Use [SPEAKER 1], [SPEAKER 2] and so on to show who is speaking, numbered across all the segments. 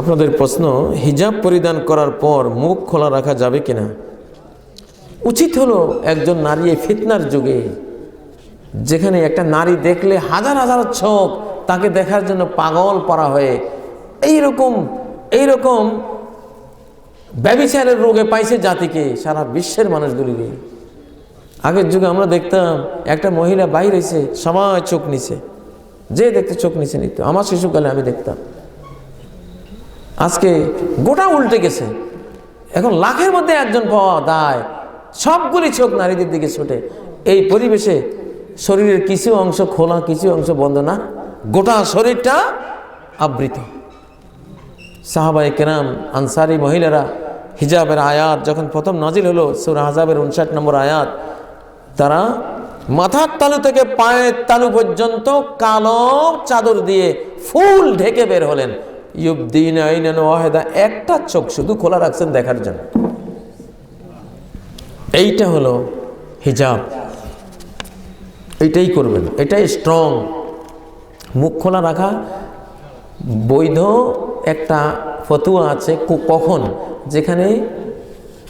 [SPEAKER 1] আপনাদের প্রশ্ন, হিজাব পরিধান করার পর মুখ খোলা রাখা যাবে কিনা? উচিত হলো একজন নারী এই ফিতনার যুগে, যেখানে একটা নারী দেখলে হাজার হাজার চোখ, তাকে দেখার জন্য পাগল পড়া হয়ে, এইরকম এইরকম ব্যবিচারের রোগে পাইছে জাতিকে, সারা বিশ্বের মানুষগুলিকে। আগের যুগে আমরা দেখতাম, একটা মহিলা বাইর হয়েছে সবাই চোখ নিছে। যে দেখতে চোখ নিচে নিত আমার শিশুকালে আমি দেখতাম। আজকে গোটা উল্টে গেছে। এখন লাখের মধ্যে একজন পাওয়া দায়। সবগুলি চোখ নারীদের দিকে ছুটে। এই পরিবেশে শরীরের কিছু অংশ খোলা, কিছু অংশ বন্ধ না, গোটা শরীরটা আবৃত। সাহাবাই কেরাম, আনসারি মহিলারা হিজাবের আয়াত, যখন প্রথম নাজিল হলো, সুর হাজাবের উনষাট নম্বর আয়াত, তারা মাথার তালু থেকে পায়ের তালু পর্যন্ত কালো চাদর দিয়ে ফুল ঢেকে বের হলেন। ইউবদিন আইনান ওয়াহেদা, একটা চোখ শুধু খোলা রাখছেন দেখার জন্য। এইটা হলো হিজাব। এইটাই করবেন, এটাই স্ট্রং মুখ খোলা রাখা, বৈধ একটা ফতুয়া আছে কখন? যেখানে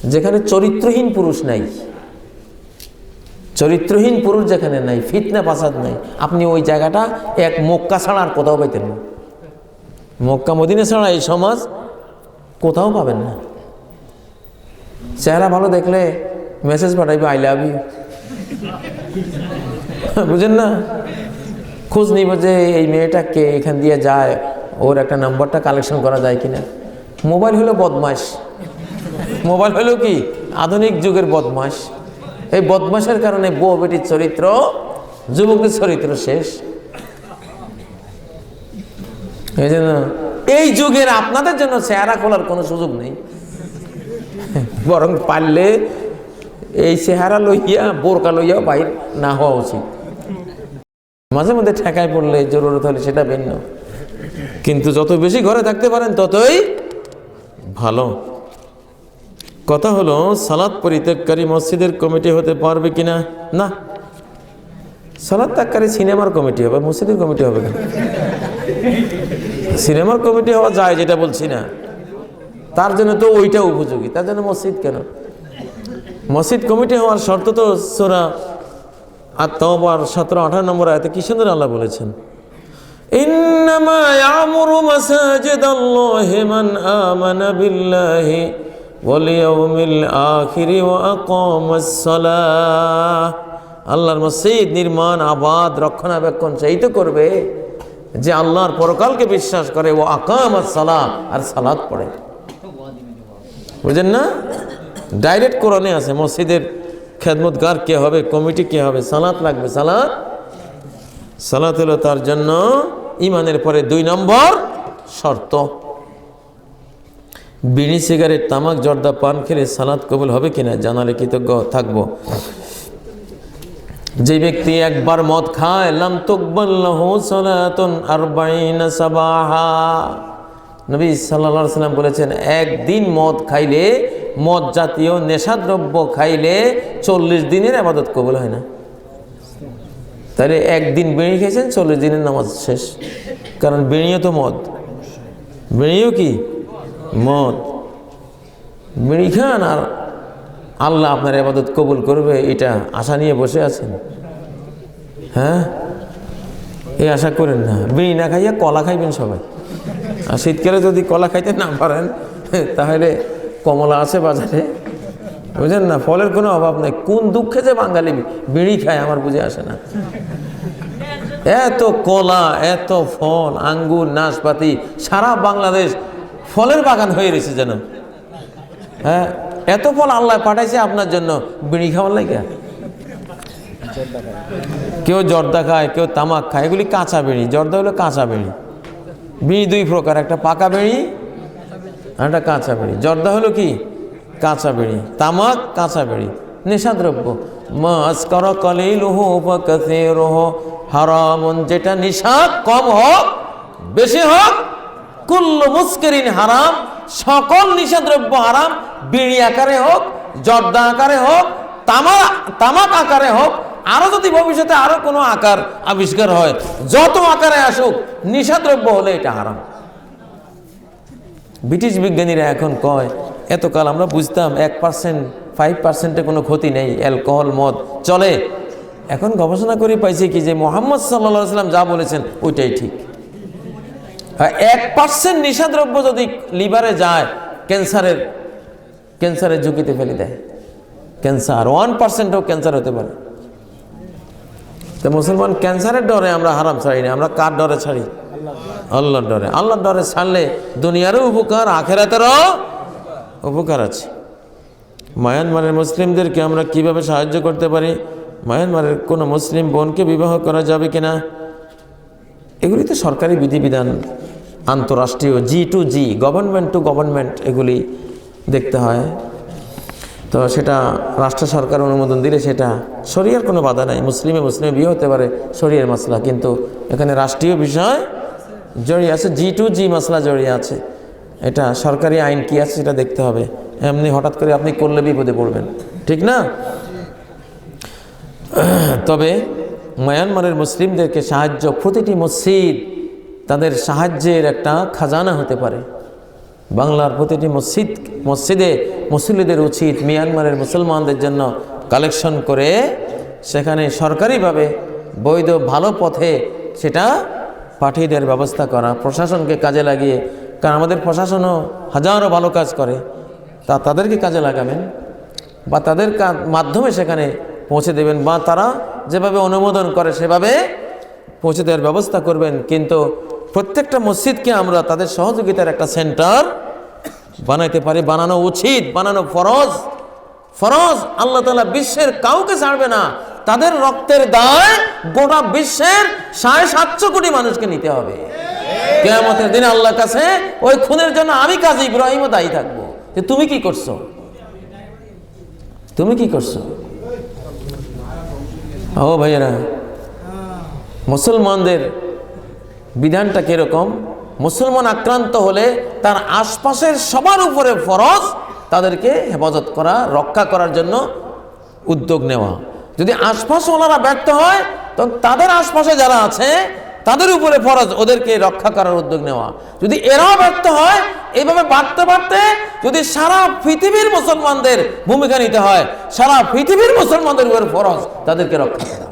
[SPEAKER 1] যেখানে চরিত্রহীন পুরুষ নাই। চরিত্রহীন পুরুষ যেখানে নাই ফিতনা পাসাদ নাই। আপনি ওই জায়গাটা এক মক্কা ছাড়া আর কোথাও পাইতেন না। মক্কা মদিনা ছাড়া এই সমাজ কোথাও পাবেন না। চেহারা ভালো দেখলে মেসেজ পাঠাইবে আই লাভ ইউ বুঝেন না? খোঁজ নিব যে এই মেয়েটা কে, এখান দিয়ে যায়, ওর একটা নাম্বারটা কালেকশন করা যায় কিনা। মোবাইল হলো বদমাস মোবাইল হলো কি? আধুনিক যুগের বদমাস এই বদমাসের কারণে বউ, বেটির চরিত্র যুবকের চরিত্র শেষ। এই জন্য এই যুগের আপনাদের জন্য চেহারা খোলার কোনো সুযোগ নেই। বরং পারলে এই চেহারা লইয়া, বোরকা লইয়া বাইর না হওয়া উচিত। মাঝে মধ্যে ঠেকায় পড়লে জরুরত হলে সেটা ভিন্ন। কিন্তু যত বেশি ঘরে থাকতে পারেন, ততই ভালো। কথা হলো সালাদ পরিত্যাগকারী মসজিদের কমিটি হতে পারবে কিনা? না। সালাদ ত্যাগকারী সিনেমার কমিটি হবে, মসজিদের কমিটি হবে না সিনেমার কমিটি হওয়া যায় যেটা বলছি না তার জন্য তো ওইটা উপযোগী তার জন্য মসজিদ কেন মসজিদ কমিটি হওয়ার শর্ত তো সোরা আর তবার সতেরো আঠারো নম্বর আয়তে কি সুন্দর আল্লাহ বলেছেন إنما يعمر مساجد الله من آمن بالله واليوم الآخر وأقام الصلاة আল্লাহর মসজিদ নির্মাণ আবাদ রক্ষণাবেক্ষণ সেই তো করবে যে আল্লাহর পরকালকে বিশ্বাস করে ও আকাম আর সালাহ আর সালাদ পড়ে। বুঝেন না? ডাইরেক্ট কোরআনে আছে, মসজিদের খেদমতগার কে হবে, কমিটি কে হবে, সালাত লাগবে, সালাত? সালাত হলো তার জন্য ইমানের পরে দুই নম্বর শর্ত। বিড়ি, সিগারেট, তামাক, জর্দা, পান খেলে সালাত কবুল হবে কিনা জানালে কৃতজ্ঞ থাকব। যে ব্যক্তি একবার মদ খায়, লাম তুকবাল্লাহু সালাতুন সাবাহা। নবী আলাইহি সাল্লাম বলেছেন, একদিন মদ খাইলে, মদ জাতীয় নেশাদ্রব্য খাইলে চল্লিশ দিনের আবাদত কবুল হয় না। তাহলে একদিন বিড়ি খেয়েছেন, চল্লিশ দিনের নামাজ শেষ। কারণ বিড়িও তো মদ। বিড়িও কি? মদ। বিড়ি খান আর আল্লাহ আপনার আবাদত কবুল করবে, এটা আশা নিয়ে বসে আছেন। হ্যাঁ? এই আশা করেন না। বিড়ি না খাইয়া কলা খাইবেন সবাই। আর শীতকালে যদি কলা খাইতে না পারেন, তাহলে কমলা আছে বাজারে। বুঝলেন না? ফলের কোনো অভাব নেই। কোন দুঃখে যে বাঙালি বিড়ি খায় আমার বুঝে আসে না। এত কলা, এত ফল, আঙ্গুর, নাশপাতি, সারা বাংলাদেশ ফলের বাগান হয়ে রয়েছে যেন। হ্যাঁ? এত ফল আল্লাহ পাঠাইছে আপনার জন্য, বিড়ি খাওয়ার লাগে কেউ জর্দা খায়, কেউ তামাক খায়, এগুলি কাঁচা বেড়ি, জর্দা হলো কাঁচা বেড়ি। বিড়ি দুই প্রকার, একটা পাকা বেড়ি আর একটা কাঁচা বেড়ি। জর্দা হলো কি? কাঁচা বেড়ি। তামাক, কাঁচা বেড়ি। নেশাদ্রব্য। মাছ কর রহ হারামন, যেটা নিশা কম হোক, বেশি হোক, কুল্লু মুস্কেরিন হারাম সকল নিষেধদ্রব্য হারাম, বিড়ি আকারে হোক, জর্দা আকারে হোক, তামা, তামাক আকারে হোক, আরও যদি ভবিষ্যতে আরও কোনো আকার আবিষ্কার হয়, যত আকারে আসুক, নিষেধদ্রব্য হলে এটা হারাম। ব্রিটিশ বিজ্ঞানীরা এখন কয়, এতকাল আমরা বুঝতাম এক পার্সেন্ট, ফাইভ পার্সেন্টে কোনো ক্ষতি নেই, অ্যালকোহল, মদ, চলে। এখন গবেষণা করে পাইছি কি যে মোহাম্মদ সাল্লা সাল্লাম যা বলেছেন, ওইটাই ঠিক। এক পার্সেন্ট নিশাদ্রব্য যদি লিভারে যায়, ক্যান্সারের ক্যান্সারের ঝুঁকিতে ফেলে দেয়। ক্যান্সার, ওয়ান পার্সেন্টও ক্যান্সার হতে পারে। তো মুসলমান ক্যান্সারের ডরে আমরা হারাম ছাড়ি না, আমরা কার ডরে ছাড়ি? আল্লাহর ডরে। আল্লাহর ডরে ছাড়লে দুনিয়ারও উপকার, আখেরাতেরও উপকার আছে। মায়ানমারের মুসলিমদেরকে আমরা কীভাবে সাহায্য করতে পারি? মায়ানমারের কোনো মুসলিম বোনকে বিবাহ করা যাবে কিনা? এগুলি তো সরকারি বিধিবিধান, আন্তরাষ্ট্রীয় G to G government to government এগুলি দেখতে হয়। তো সেটা রাষ্ট্র সরকার অনুমোদন দিলে সেটা শরিয়ার কোনো বাধা নাই। মুসলিমে মুসলিমে বিয়ে হতে পারে শরিয়ার মশলা কিন্তু এখানে রাষ্ট্রীয় বিষয় জড়িয়ে আছে জি টু জি মশলা জড়িয়ে আছে। এটা সরকারি আইন কি আছে সেটা দেখতে হবে। এমনি হঠাৎ করে আপনি করলে বিপদে পড়বেন। ঠিক না? তবে মায়ানমারের মুসলিমদেরকে সাহায্য, প্রতিটি মসজিদ তাদের সাহায্যের একটা খাজানা হতে পারে। বাংলার প্রতিটি মসজিদ, মসজিদে মুসল্লিদের উচিত মিয়ানমারের মুসলমানদের জন্য কালেকশন করে সেখানে সরকারিভাবে বৈধ ভালো পথে সেটা পাঠিয়ে দেওয়ার ব্যবস্থা করা, প্রশাসনকে কাজে লাগিয়ে। কারণ আমাদের প্রশাসনও হাজারো ভালো কাজ করে। তা তাদেরকে কাজে লাগাবেন বা তাদের মাধ্যমে সেখানে পৌঁছে দেবেন বা তারা যেভাবে অনুমোদন করে সেভাবে পৌঁছে দেওয়ার ব্যবস্থা করবেন। কিন্তু প্রত্যেকটা মসজিদকে আমরা তাদের সহযোগিতার একটা সেন্টার বানাইতে পারি। বানানো উচিত, বানানো ফরজ। ফরজ, আল্লাহ তালা বিশ্বের কাউকে ছাড়বে না। তাদের রক্তের দায় গোটা বিশ্বের সাড়ে সাতশো কোটি মানুষকে নিতে হবে। কেয়ামতের দিনে আল্লাহর কাছে ওই খুনের জন্য আমি কাজী ইব্রাহিমও দায়ী থাকব। যে তুমি কি করছ? তুমি কি করছ? ও ভাইয়েরা, মুসলমানদের বিধানটা কীরকম? মুসলমান আক্রান্ত হলে তার আশপাশের সবার উপরে ফরজ তাদেরকে হেফাজত করা, রক্ষা করার জন্য উদ্যোগ নেওয়া। যদি আশপাশওয়ালারা ব্যর্থ হয়, তখন তাদের আশপাশে যারা আছে তাদের উপরে ফরজ, ওদেরকে রক্ষা করার উদ্যোগ নেওয়া। যদি এরাও ব্যর্থ হয়, এইভাবে বাড়তে বাড়তে যদি সারা পৃথিবীর মুসলমানদের ভূমিকা নিতে হয়, সারা পৃথিবীর মুসলমানদের উপরে ফরজ, তাদেরকে রক্ষা করা।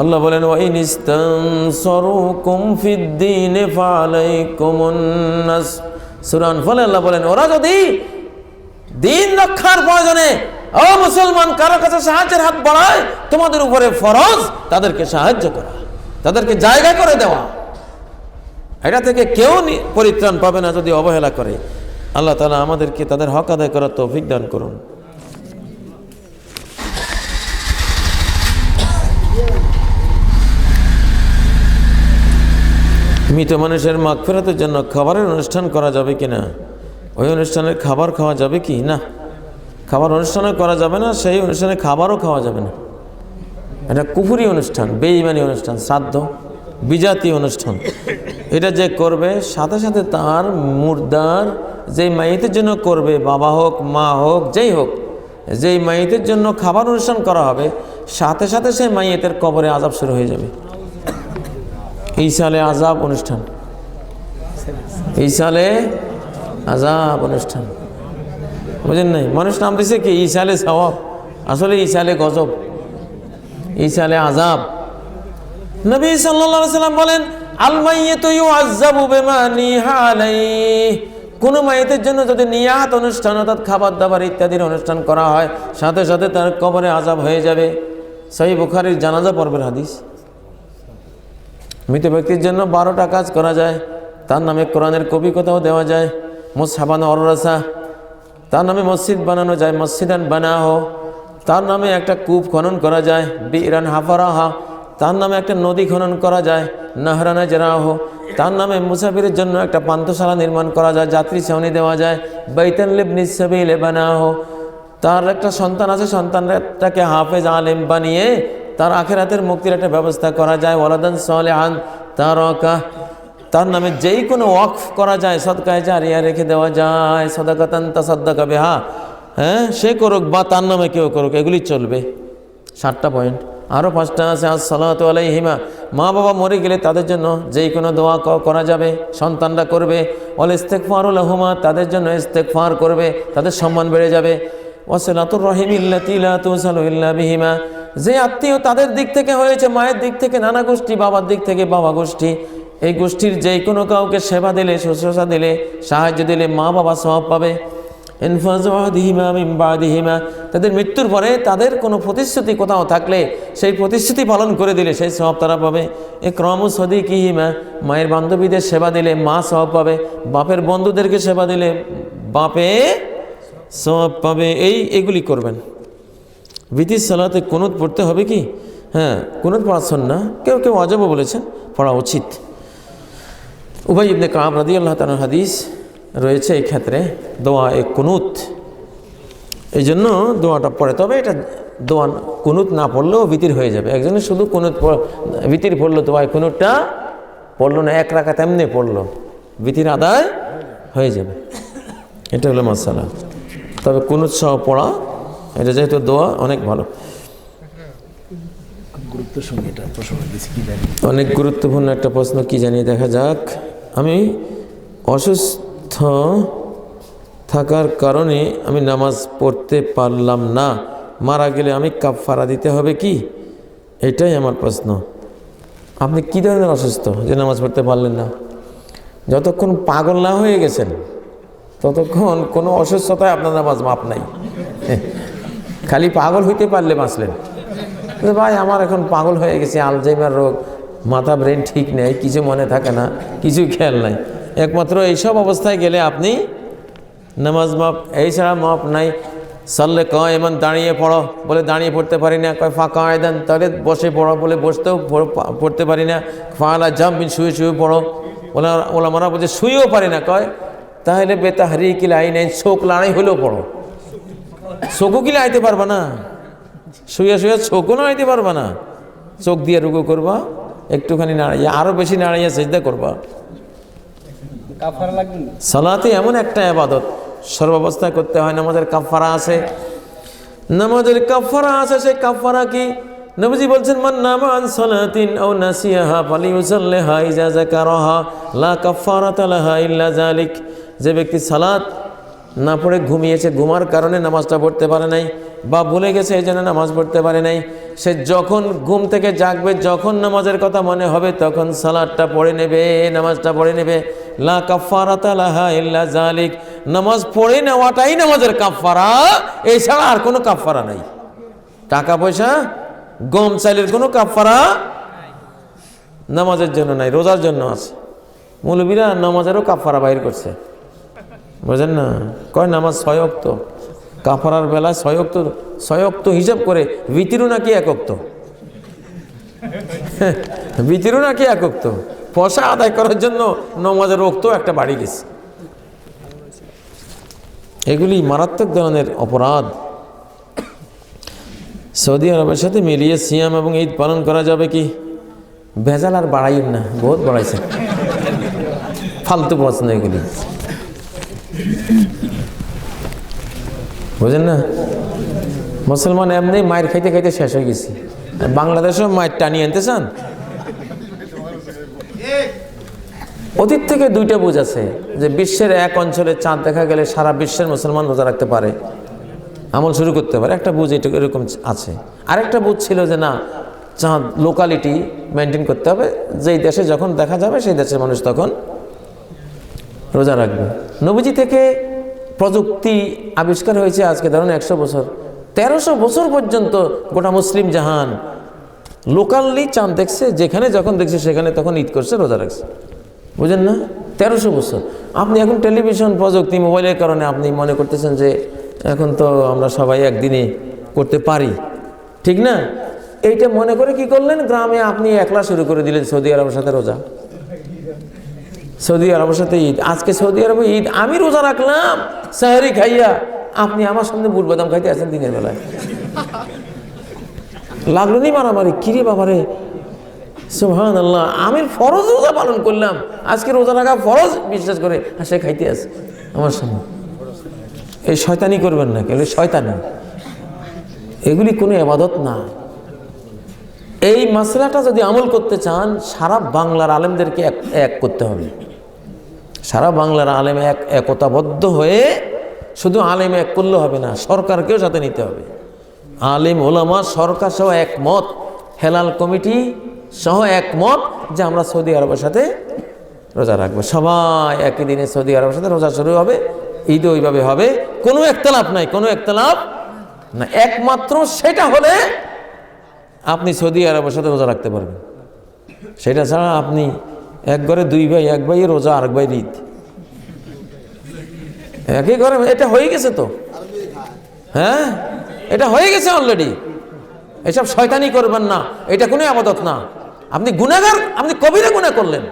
[SPEAKER 1] আল্লাহ বলেন, ওয়াইন ইস্তানসারুকুম ফিদ্দিন ফালাইকুমুন আল্লাহ বলেন, ওরা যদি দিন রক্ষার প্রয়োজনে ও মুসলমান, কারও কাছে সাহায্যের হাত বাড়ায়, তোমাদের উপরে ফরজ, তাদেরকে সাহায্য করা, তাদেরকে জায়গা করে দেওয়া। এটা থেকে কেউ পরিত্রাণ পাবে না যদি অবহেলা করে। আল্লাহ তালা আমাদেরকে তাদের হক আদায় করার তৌফিক দান করুন। মৃত মানুষের মাগফিরাতের জন্য খাবারের অনুষ্ঠান করা যাবে কি না ওই অনুষ্ঠানের খাবার খাওয়া যাবে কি? না। খাবার অনুষ্ঠানও করা যাবে না, সেই অনুষ্ঠানে খাবারও খাওয়া যাবে না। এটা কুফুরি অনুষ্ঠান বেইমানি অনুষ্ঠান শ্রাদ্ধ বিজাতি অনুষ্ঠান। এটা যে করবে, সাথে সাথে তার মুর্দার যেই মাইতের জন্য করবে, বাবা হোক, মা হোক, যেই হোক, যেই মাইতের জন্য খাবার অনুষ্ঠান করা হবে, সাথে সাথে সেই মাইয়েতের কবরে আজাব শুরু হয়ে যাবে। এই সালে আজাব অনুষ্ঠান। এই সালে আজাব অনুষ্ঠান। বুঝেন নাই? মানুষ নাম দিছে কি? এই সালে সওয়াব। আসলে সালে গজব। সালে আজাব নবী আলাইহি সাল্লাম বলেন কোন মাইতের জন্য যদি নিয়াত অনুষ্ঠান, অর্থাৎ খাবার দাবার ইত্যাদির অনুষ্ঠান করা হয়, সাথে সাথে তার কবরে আজাব হয়ে যাবে। সহি বুখারীর জানাজা পর্বের হাদিস। মৃত ব্যক্তির জন্য বারোটা কাজ করা যায়। তার নামে কোরআনের কবি কথাও দেওয়া যায়। মুসাবান অররাসা তার নামে মসজিদ বানানো যায়, মসজিদান বানাহো। তার নামে একটা কূপ খনন করা যায় বি বিরান হাফারাহা। তার নামে একটা নদী খনন করা যায়, নাহরানা জেরাহ। তার নামে মুসাফিরের জন্য একটা পান্থশালা নির্মাণ করা যায়, যাত্রী ছাউনি দেওয়া যায়, বাইতান লিবনিস সাবিলে বানাহো। তার একটা সন্তান আছে, সন্তানটাকে হাফেজ আলেম বানিয়ে তার আখেরাতের মুক্তির একটা ব্যবস্থা করা যায়। ওয়ালাদান সালেহান তার অকা তার নামে যেই কোনো ওয়াকফ করা যায়, সদকায় জারিয়া রেখে দেওয়া যায়, সদাকাতান তাসাদ্দাকা কাবে হ্যাঁ সে করুক বা তার নামে কেউ করুক, এগুলি চলবে। সাতটা পয়েন্ট। আরও পাঁচটা আছে আজ সালাত আলাইহিমা। মা বাবা মরে গেলে তাদের জন্য যেই কোনো দোয়া করা যাবে, সন্তানরা করবে। অল ইস্তেকফারুল আহমা তাদের জন্য ইস্তেকফার করবে, তাদের সম্মান বেড়ে যাবে। ওয়াসিলাতুর রহিম ইল্লাতি লা তুসালু ইল্লা বিহিমা। যে আত্মীয় তাদের দিক থেকে হয়েছে, মায়ের দিক থেকে নানা গোষ্ঠী, বাবার দিক থেকে বাবা গোষ্ঠী। এই গোষ্ঠীর যে কোনো কাউকে সেবা দিলে, শুশ্রূষা দিলে, সাহায্য দিলে মা বাবা সব পাবে ইনফাজহিমা তাদের মৃত্যুর পরে তাদের কোনো প্রতিশ্রুতি কোথাও থাকলে সেই প্রতিশ্রুতি পালন করে দিলে সেই সব তারা পাবে। এ ক্রম সদিকিহিমা, মায়ের বান্ধবীদের সেবা দিলে মা স্বভাব পাবে, বাপের বন্ধুদেরকে সেবা দিলে বাপে স্বভাব পাবে। এই, এগুলি করবেন। বিতির সালাতে কুনুত পড়তে হবে কি? হ্যাঁ কুনুত পড়া না কেউ কেউ অজবও বলেছেন, পড়া উচিত। উভয় ইবনে কাব রাদি আল্লাহ তালার হাদিস রয়েছে এই ক্ষেত্রে দোয়া এ কুনুত। এই জন্য দোয়াটা পড়ে তবে এটা দোয়া কুনুত না পড়লেও বিতির হয়ে যাবে। একজনে শুধু কুনুত পড়- বিতির পড়ল দোয়ায় কুনুতটা পড়ল না এক রাখা তেমনি পড়ল বিতির আদায় হয়ে যাবে। এটা হলো মশালা তবে কুনুত সহ পড়া এটা যেহেতু দোয়া অনেক ভালো। অনেক গুরুত্বপূর্ণ একটা প্রশ্ন কি জানি দেখা যাক। আমি অসুস্থ থাকার কারণে আমি নামাজ পড়তে পারলাম না। মারা গেলে আমি কাফারা দিতে হবে কি? এটাই আমার প্রশ্ন। আপনি কী ধরনের অসুস্থ যে নামাজ পড়তে পারলেন না? যতক্ষণ পাগল না হয়ে গেছেন, ততক্ষণ কোনো অসুস্থতায় আপনার নামাজ মাপ নাই। খালি পাগল হইতে পারলে বাঁচলেন। ভাই, আমার এখন পাগল হয়ে গেছে, আলজাইমার রোগ। মাথা ব্রেন ঠিক নেই, কিছু মনে থাকে না কিছু খেয়াল নাই। একমাত্র এইসব অবস্থায় গেলে আপনি নামাজ মাপ এই ছাড়া মাপ নাই। সাল্লে ক এমন দাঁড়িয়ে পড়ো। বলে, দাঁড়িয়ে পড়তে পারি না। কয়, ফাঁকা আয়দান, তাহলে বসে পড়ো। বলে, বসতেও পড়তে পারি না। ফাঁলা জাম্পিন শুয়ে শুয়ে পড়ো। ওলা ওলা মারা বলছে, শুয়েও পারি না। কয়, তাহলে বেতা হারিয়ে কি লাই নাই শোক লাড়াই হলেও পড়ো। চোখও কি লাইতে পারবা না? শুয়ে শুয়ে চোখও নাড়াইতে পারবা না? চোখ দিয়ে রুগো করবা? একটুখানি নাড়াইয়া আরও বেশি নাড়াইয়া সেজদা করবা। সালাতে এমন একটা আবাদত সর্বাবস্থায় করতে হয় নামাজের কাফারা আছে। নামাজের কাফারা আছে সেই কাফারা কি? নবীজি বলছেন মান নামা আন সালাতিন আও নাসিয়াহা ফালিউসাল্লিহা ইজা যাকারাহা লা কাফারাতা লাহা ইল্লা যালিক। যে ব্যক্তি সালাত না পড়ে ঘুমিয়েছে ঘুমার কারণে নামাজটা পড়তে পারে নাই বা ভুলে গেছে এই জন্য নামাজ পড়তে পারে নাই সে যখন ঘুম থেকে জাগবে, যখন নামাজের কথা মনে হবে, তখন সালাদটা পড়ে নেবে, নামাজটা পড়ে নেবে। লা কাফারাতা লাহা ইল্লা জালিক নামাজ পড়ে নেওয়াটাই নামাজের কাফারা এছাড়া আর কোনো কাফারা নাই। টাকা পয়সা, গম চাইলের কোনো কাফারা নামাজের জন্য নাই, রোজার জন্য আছে। মৌলবীরা নামাজেরও কাফারা বাইর করছে। বুঝেন না? কয় নামাজ ছয়ক্ত কাফারার বেলায় ছয়ক্ত ছয়ক্ত হিসাব করে ভিতিরও নাকি একক্ত? ভিতিরও নাকি একক্ত? পয়সা আদায় করার জন্য নমাজের রক্ত একটা বাড়ি গেছে। এগুলি মারাত্মক ধরনের অপরাধ। সৌদি আরবের সাথে মিলিয়ে সিয়াম এবং ঈদ পালন করা যাবে কি? ভেজাল আর বাড়াইন না, বহুত বাড়াইছে। ফালতু প্রশ্ন এগুলি। বুঝেন না? মুসলমান এমনি মায়ের খাইতে খাইতে শেষ হয়ে গেছি। বাংলাদেশেও মায়ের টানিয়ে আনতে চান? অতীত থেকে দুইটা বুঝ আছে, যে বিশ্বের এক অঞ্চলে চাঁদ দেখা গেলে সারা বিশ্বের মুসলমান রোজা রাখতে পারে। আমল শুরু করতে পারে। একটা বুঝ এটা এরকম আছে। আরেকটা বুঝ ছিল যে না, চাঁদ লোকালিটি মেনটেন করতে হবে। যেই দেশে যখন দেখা যাবে, সেই দেশের মানুষ তখন রোজা রাখবে। নবীজি থেকে প্রযুক্তি আবিষ্কার হয়েছে আজকে ধরুন একশো বছর। তেরোশো বছর পর্যন্ত গোটা মুসলিম জাহান লোকালি চাঁদ দেখছে, যেখানে যখন দেখছে সেখানে তখন ঈদ করছে, রোজা রাখছে। বুঝেন না? তেরোশো বছর। আপনি এখন টেলিভিশন, প্রযুক্তি, মোবাইলের কারণে আপনি মনে করতেছেন যে এখন তো আমরা সবাই একদিনে করতে পারি। ঠিক না? এইটা মনে করে কি করলেন? গ্রামে আপনি একলা শুরু করে দিলেন সৌদি আরবের সাথে রোজা। সৌদি আরবের সাথে ঈদ। আজকে সৌদি আরবে ঈদ, আমি রোজা রাখলাম, সাহারি খাইয়া। আপনি আমার সামনে বুট বাদাম খাইতে আছেন দিনের বেলায়। লাগল নি মারামারি? কিরে বাবারে সুহান আল্লাহ আমি ফরজ রোজা পালন করলাম। আজকে রোজা রাখা ফরজ, বিশ্বাস করে। আর সে খাইতে আছে আমার সামনে। এই শয়তানি করবেন না কেন শয়তানি। এগুলি কোনো এবাদত না। এই মশলাটা যদি আমল করতে চান, সারা বাংলার আলেমদেরকে এক করতে হবে। সারা বাংলার আলেম এক একতাবদ্ধ হয়ে শুধু আলেম এক করলে হবে না, সরকারকেও সাথে নিতে হবে। আলেম, ওলামা সরকার সহ একমত, হেলাল কমিটি সহ একমত যে আমরা সৌদি আরবের সাথে রোজা রাখব। সবাই একই দিনে সৌদি আরবের সাথে রোজা শুরু হবে ঈদ ওইভাবে হবে। কোনো একতলাপ নাই, কোনো একতলাপ না একমাত্র সেটা হলে আপনি সৌদি আরবের সাথে রোজা রাখতে পারবেন। সেটা ছাড়া আপনি এক ঘরে দুই ভাই, এক ভাই রোজা, আরেক ভাই ঈদ। একই ঘরে, এটা হয়ে গেছে তো? হ্যাঁ? এটা হয়ে গেছে অলরেডি এসব শয়তানি করবেন না, এটা কোনো আবাদত না। আপনি গুনাগার আপনি কবিরা গুণা করলেন।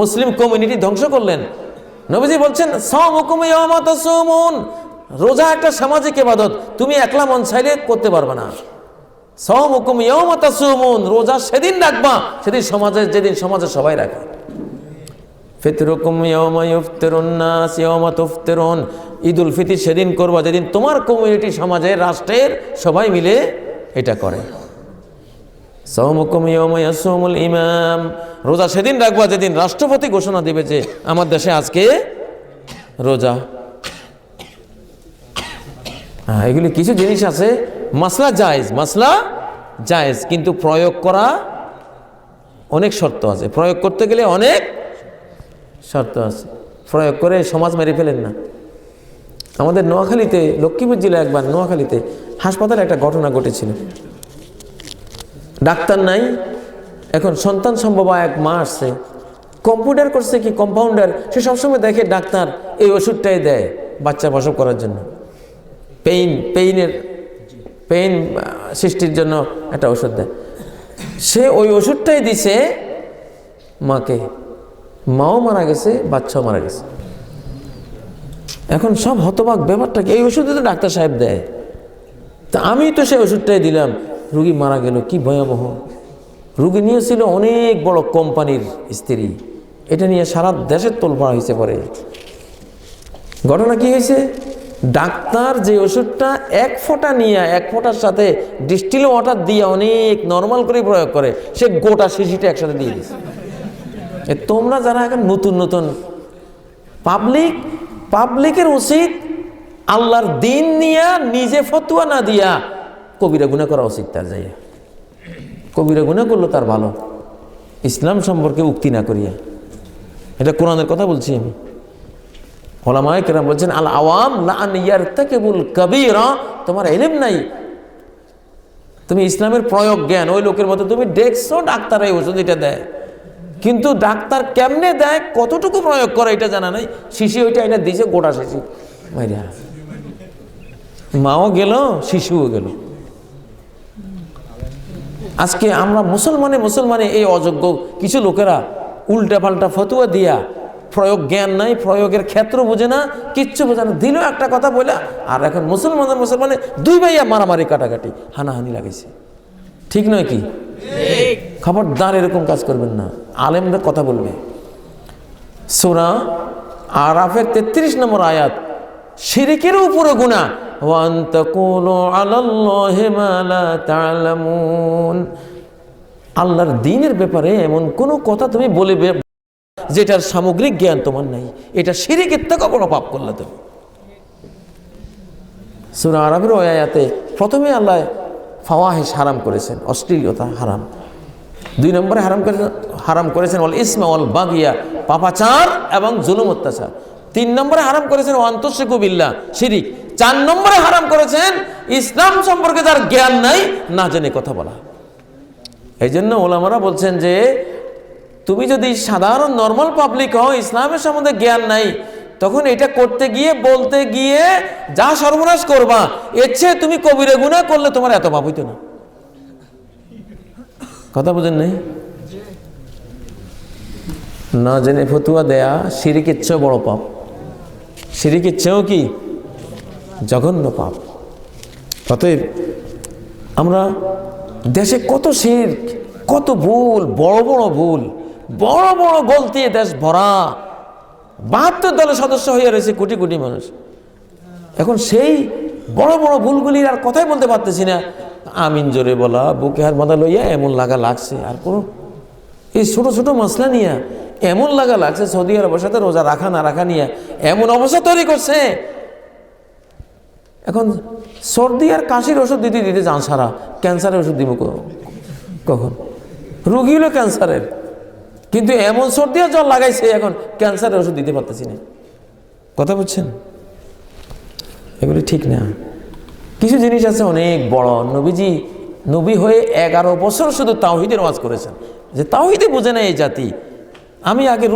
[SPEAKER 1] মুসলিম কমিউনিটি ধ্বংস করলেন। নবীজি বলছেন সমুন রোজা একটা সামাজিক ইবাদত, তুমি একলা মন চাইলে করতে পারবে না। সমুকুম ইয়মাতাসুমুন রোজা সেদিন রাখবা, সেদিন সমাজের যেদিন সমাজে সবাই রাখে। ফিতরুকুম ইয়াউমা ইফতিরুন নাস, ইয়াউমা তুফতিরুন। ঈদুল ফিতর সেদিন করবা, যেদিন তোমার কমিউনিটি, সমাজের, রাষ্ট্রের সবাই মিলে এটা করে। সৌমুকুম ইয়াউমা ইয়াসুমুল ইমাম, রোজা সেদিন রাখবা, যেদিন রাষ্ট্রপতি ঘোষণা দিবে যে আমার দেশে আজকে রোজা। হ্যাঁ এগুলি কিছু জিনিস আছে মাসলা জায়েজ মাসলা জায়েজ, কিন্তু প্রয়োগ করা অনেক শর্ত আছে। প্রয়োগ করতে গেলে অনেক শর্ত আছে। প্রয়োগ করে সমাজ মেরে ফেলেন না। আমাদের নোয়াখালীতে, লক্ষ্মীপুর জেলা একবার, নোয়াখালীতে হাসপাতালে একটা ঘটনা ঘটেছিল। ডাক্তার নাই, এখন সন্তান সম্ভব এক মা আসছে। কম্পিউটার করছে কি কম্পাউন্ডার সে সবসময় দেখে ডাক্তার এই ওষুধটাই দেয় বাচ্চা প্রসব করার জন্য। পেইন পেইনের পেইন সৃষ্টির জন্য একটা ওষুধ দেয়। সে ওই ওষুধটাই দিছে মাকে। মাও মারা গেছে, বাচ্চাও মারা গেছে। এখন সব হতবাক ব্যাপারটা এই ওষুধে তো ডাক্তার সাহেব দেয়। তা আমি তো সেই ওষুধটাই দিলাম। রুগী মারা গেল, কি ভয়াবহ। রুগী নিয়েছিল অনেক বড় কোম্পানির স্ত্রী। এটা নিয়ে সারা দেশের তোলপাড়া হয়েছে পরে। ঘটনা কি হয়েছে ডাক্তার যে ওষুধটা এক ফোঁটা নিয়ে, এক ফোঁটার সাথে ডিস্টিল ওয়াটার দিয়ে অনেক নর্মাল করে প্রয়োগ করে, সে গোটা শিশিটা একসাথে দিয়ে এ তোমরা যারা এখন নতুন নতুন পাবলিক পাবলিকের উচিত আল্লাহর দিন নিয়া, নিজে ফতুয়া না দিয়া, কবিরা গুণা করা উচিত তার যাইয়া। কবিরা গুণা করল তার ভালো। ইসলাম সম্পর্কে উক্তি না করিয়া। এটা কোরআনের কথা বলছি আমি। ওলামায় কেরাম বলছেন আল আওয়াম লান ইয়ারতাকিবুল কবিরা। তোমার এলেম নাই। তুমি ইসলামের প্রয়োগ জ্ঞান, ওই লোকের মতো তুমি দেখছ ডাক্তার এই ওষুধ এটা দেয়। কিন্তু ডাক্তার কেমনে দেয়, কতটুকু প্রয়োগ করে এটা জানা নাই। শিশি ওইটা এটা দিছে, গোটা শিশি। মাইরা। মাও গেল, শিশুও গেল। আজকে আমরা মুসলমানে মুসলমানে এই অযোগ্য কিছু লোকেরা উল্টা পাল্টা ফতুয়া দিয়া প্রয়োগ জ্ঞান নাই, প্রয়োগের ক্ষেত্র বোঝে না, কিচ্ছু বোঝে না। দিল একটা কথা বলে, আর এখন মুসলমানের মুসলমানে দুই ভাইয়া মারামারি কাটাকাটি, হানাহানি লাগাইছে। ঠিক নয় কি? খবরদার এরকম কাজ করবেন না। আলেমরা কথা বলবে। সোরা আরাফের তেত্রিশ নম্বর আয়াত, শিরিকের উপরে গুণা আল্লাহর দিনের ব্যাপারে এমন কোনো কথা তুমি বলে যেটার সামগ্রিক জ্ঞান তোমার নাই, এটা শিরিকের থেকে বড় পাপ করলে তুমি। সুরা আরবের ওই প্রথমে আল্লাহ ফাওয়াহিস হারাম করেছেন, অশ্লীলতা হারাম। দুই নম্বরে হারাম করে হারাম করেছেন অল ইসমা অল বাগিয়া, পাপাচার এবং জুলুম অত্যাচার। তিন নম্বরে হারাম করেছেন অন্তঃশেকুবিল্লা শিরিক। চার নম্বরে হারাম করেছেন, ইসলাম সম্পর্কে যার জ্ঞান নাই, না জেনে কথা বলা। এই জন্য ওলামারা বলছেন যে তুমি যদি সাধারণ নর্মাল পাবলিক হও, ইসলামের সম্বন্ধে জ্ঞান নাই, তখন এটা করতে গিয়ে, বলতে গিয়ে যা সর্বনাশ করবা, এর চেয়ে তুমি কবিরে গুণা করলে তোমার এত পাপ হইতো না। কথা বুঝেন নাই? না জেনে ফতুয়া দেয়া সিরিকের চেয়েও বড় পাপ। সিরিকের চেয়েও কি? জঘন্য পাপ। অতএব আমরা দেশে কত শির কত ভুল, বড় বড় ভুল বড় বড় গলতি দেশ ভরা। বাহাত্তর দলের সদস্য হয়ে রয়েছে কোটি কোটি মানুষ। এখন সেই বড় বড় ভুলগুলির আর কথাই বলতে পারতেছি না। আমিন জোরে বলা, বুকে হার বাঁধা লইয়া এমন লাগা লাগছে, আর কোনো এই ছোট ছোট মশলা নিয়ে এমন লাগা লাগছে, সৌদি আরবের সাথে রোজা রাখা না রাখা নিয়ে এমন অবস্থা তৈরি করছে। এখন সর্দি আর কাশির ওষুধ দিতে দিতে যান সারা, ক্যান্সারের ওষুধ দিব কখন? রুগী হলো ক্যান্সারের। কিন্তু এমন সর্দি জল লাগাইছে, এখন ক্যান্সারের ওষুধ দিতে পারতেছি না। কথা বুঝছেন? এগুলি ঠিক না। কিছু জিনিস আছে অনেক বড়। নবীজি, নবী হয়ে এগারো বছর শুধু তাওহিদের ওয়াজ করেছেন। যে তাওহিদে বোঝে না এই জাতি। আমি আগে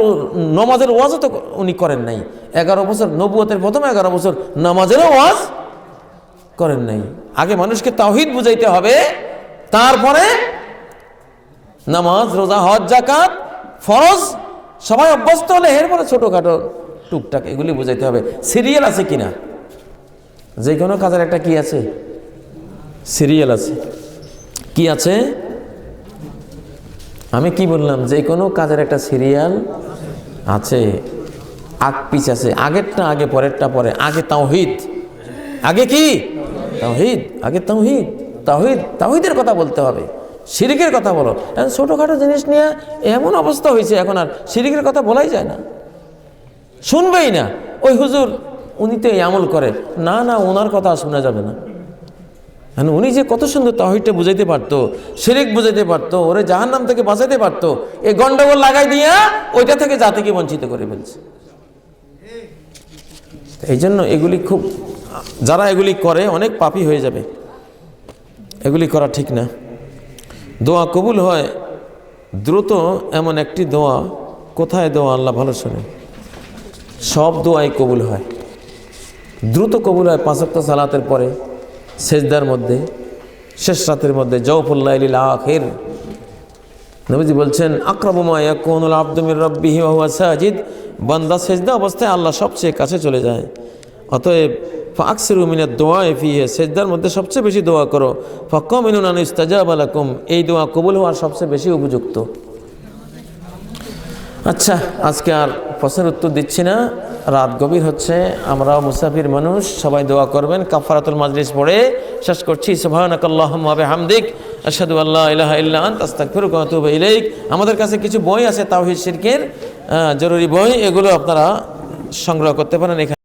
[SPEAKER 1] নমাজের ওয়াজও তো উনি করেন নাই। এগারো বছর, নবুয়তের প্রথম এগারো বছর নামাজেরও ওয়াজ করেন নাই। আগে মানুষকে তাওহিদ বুঝাইতে হবে, তারপরে নামাজ, রোজা, হজ জাকাত ফরজ? সবাই অভ্যস্ত হলে এরপরে ছোটোখাটো টুকটাক এগুলি বোঝাইতে হবে। সিরিয়াল আছে কিনা? যে কোনো কাজের একটা কি আছে? সিরিয়াল আছে। কি আছে? আমি কি বললাম? যে কোনো কাজের একটা সিরিয়াল আছে, আগ পিছ আছে, আগেরটা আগে, পরেরটা পরে। আগে তাওহিদ। আগে কি? তাওহিদ। আগে তাওহিদ। তাওহিদ। তাওহিদের কথা বলতে হবে। শিরিকের কথা বলো। এখন ছোটোখাটো জিনিস নিয়ে এমন অবস্থা হয়েছে, এখন আর শিরিকের কথা বলাই যায় না। শুনবেই না। ওই হুজুর, উনি তো এই আমল করে। না না ওনার কথা শোনা যাবে না। মানে উনি যে কত সুন্দর তাহিদটা বুঝাইতে পারতো শিরিক বুঝাইতে পারতো, ওরে জাহান নাম থেকে বাঁচাইতে পারতো এই গন্ডগোল লাগাই দিয়া ওইটা থেকে জাতিকে বঞ্চিত করে ফেলছে। এই জন্য এগুলি খুব, যারা এগুলি করে অনেক পাপি হয়ে যাবে। এগুলি করা ঠিক না। দোয়া কবুল হয়, দ্রুত এমন একটি দোয়া, কোথায় দোয়া আল্লাহ ভালো শোনে? সব দোয়াই কবুল হয়। দ্রুত কবুল হয় পাঁচক্ত সালাতের পরে, সেজদার মধ্যে, শেষ রাতের মধ্যে জৌফুল্লাহ আখের। নবীজি বলছেন আক্রমমা ইয়াকুনুল আব্দু মির রাব্বিহি ওয়া বান্দা সেজদা অবস্থায় আল্লাহ সবচেয়ে কাছে চলে যায়। অতএব ফাকসিরু মিনাদ দোয়া ফিহে, সেজদার মধ্যে সবচেয়ে বেশি দোয়া করো। ফাক্কামিনুন আন ইস্তাজাব লাকুম, এই দোয়া কবুল হওয়ার সবচেয়ে বেশি উপযুক্ত। আচ্ছা আজকে আর প্রশ্নের উত্তর দিচ্ছি না। রাত গভীর হচ্ছে, আমরাও মুসাফির মানুষ, সবাই দোয়া করবেন। কাফারাতুল মাজলিস পড়ে শেষ করছি। বিহামদিক, আশহাদু আল্লা ইলাহা ইল্লা আনতা, আস্তাগফিরুকা ওয়া আতুবু ইলাইক। আমাদের কাছে কিছু বই আছে, তাওহীদ শিরকের জরুরি বই, এগুলো আপনারা সংগ্রহ করতে পারেন এখানে।